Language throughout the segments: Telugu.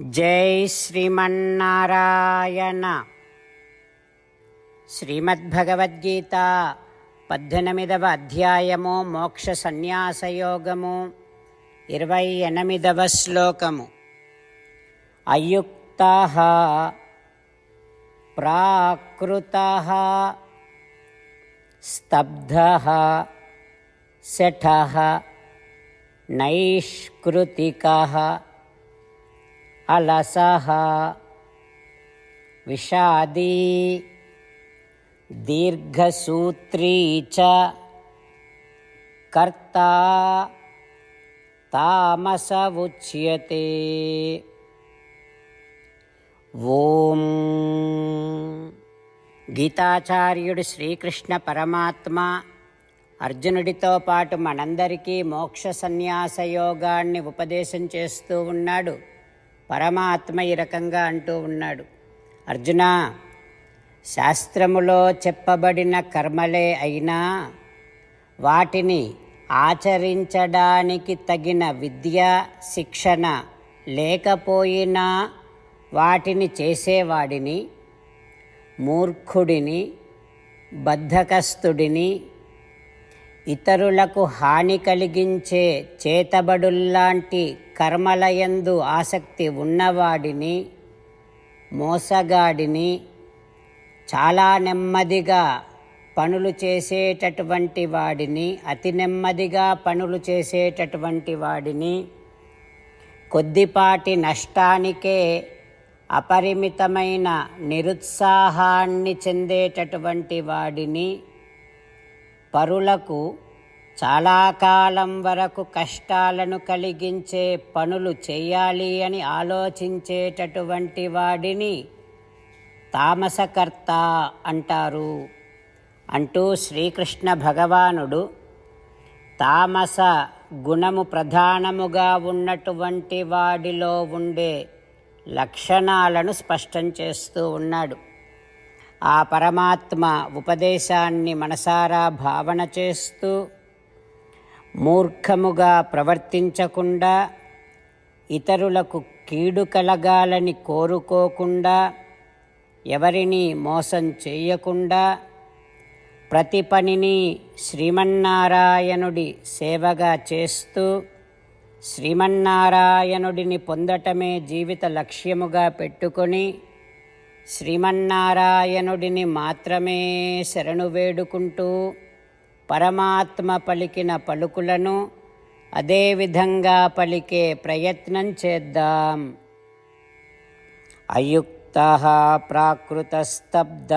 జై శ్రీమన్నారాయణ. శ్రీమద్భగవద్గీత పద్దెనిమిదవ అధ్యాయము మోక్ష సన్యాసయోగము ఇరవై ఎనిమిదవ శ్లోకము. అయుక్త ప్రాకృత స్తబ్ధ శఠ నైష్కృతిక अलसः विषादी दीर्घसूत्री च कर्ता तामस उच्यते ఓం గీతాచార్యుడు శ్రీకృష్ణ పరమాత్మ అర్జునుడితో పాటు మనందరికీ మోక్ష సన్యాస యోగాన్ని ఉపదేశం చేస్తూ ఉన్నాడు పరమాత్మ ఈ రకంగా అంటూ ఉన్నాడు. అర్జున శాస్త్రములో చెప్పబడిన కర్మలే అయినా వాటిని ఆచరించడానికి తగిన విద్య శిక్షణ లేకపోయినా వాటిని చేసేవాడిని మూర్ఖుడిని బద్ధకస్తుడిని ఇతరులకు హాని కలిగించే చేతబడుల్లాంటి కర్మలయందు ఆసక్తి ఉన్నవాడిని మోసగాడిని చాలా నెమ్మదిగా పనులు చేసేటటువంటి వాడిని అతి నెమ్మదిగా పనులు చేసేటటువంటి వాడిని కొద్దిపాటి నష్టానికే అపరిమితమైన నిరుత్సాహాన్ని చెందేటటువంటి వాడిని పరులకు చాలా కాలం వరకు కష్టాలను కలిగించే పనులు చేయాలి అని ఆలోచించేటటువంటి వాడిని తామసకర్త అంటారు. అంటూ శ్రీకృష్ణ భగవానుడు తామస గుణము ప్రధానముగా ఉన్నటువంటి వాడిలో ఉండే లక్షణాలను స్పష్టం చేస్తూ ఉన్నాడు. ఆ పరమాత్మ ఉపదేశాన్ని మనసారా భావన చేస్తూ మూర్ఖముగా ప్రవర్తించకుండా ఇతరులకు కీడు కలగాలని కోరుకోకుండా ఎవరిని మోసం చేయకుండా ప్రతి పనిని శ్రీమన్నారాయణుడి సేవగా చేస్తూ శ్రీమన్నారాయణుడిని పొందటమే జీవిత లక్ష్యముగా పెట్టుకొని శ్రీమన్నారాయణుడిని మాత్రమే శరణు వేడుకుంటూ పరమాత్మ పలికిన పలుకులను అదేవిధంగా పలికే ప్రయత్నం చేద్దాం. అయుక్త ప్రాకృతస్తబ్ధ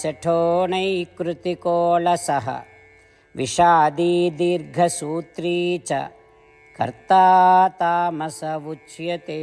శఠోనైకృతికోళస విషాదీ దీర్ఘసూత్రీ చ కర్తా తామస ఉచ్యతే।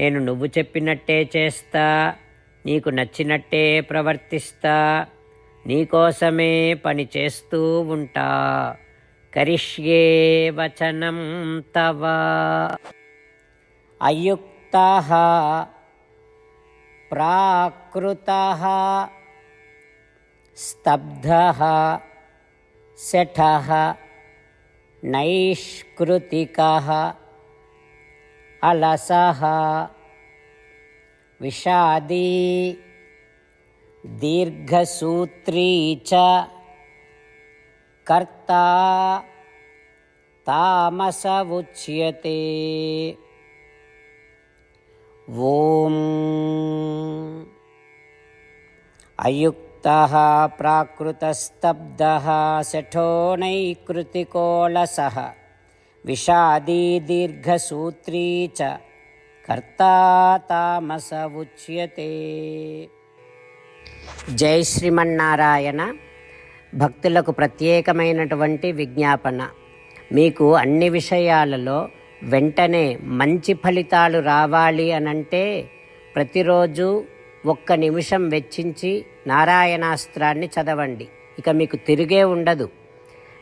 నేను నువ్వు చెప్పినట్టే చేస్తా నీకు నచ్చినట్టే ప్రవర్తిస్తా నీకోసమే పని చేస్తూ ఉంటా. కరిష్యే వచనం తవ. అయుక్త ప్రాకృత స్తబ్ధ శఠ నైష్కృతిక అలసహ విషాదీ దీర్ఘసూత్రీ చ కర్త తామస ఉచ్యతే ఓం. అయుక్త ప్రాకృతస్తబ్ద శఠోణైకృతికోళస विषादी दीर्घसूत्री च కర్తా తామస ఉచ్యతే జై శ్రీమన్నారాయణ భక్తులకు ప్రత్యేకమైనటువంటి విజ్ఞాపన మీకు అన్ని విషయాలలో వెంటనే మంచి ఫలితాలు రావాలి అనంటే ప్రతిరోజు ఒక్క నిమిషం వెచ్చించి నారాయణాస్త్రాన్ని చదవండి ఇక మీకు తిరిగే ఉండదు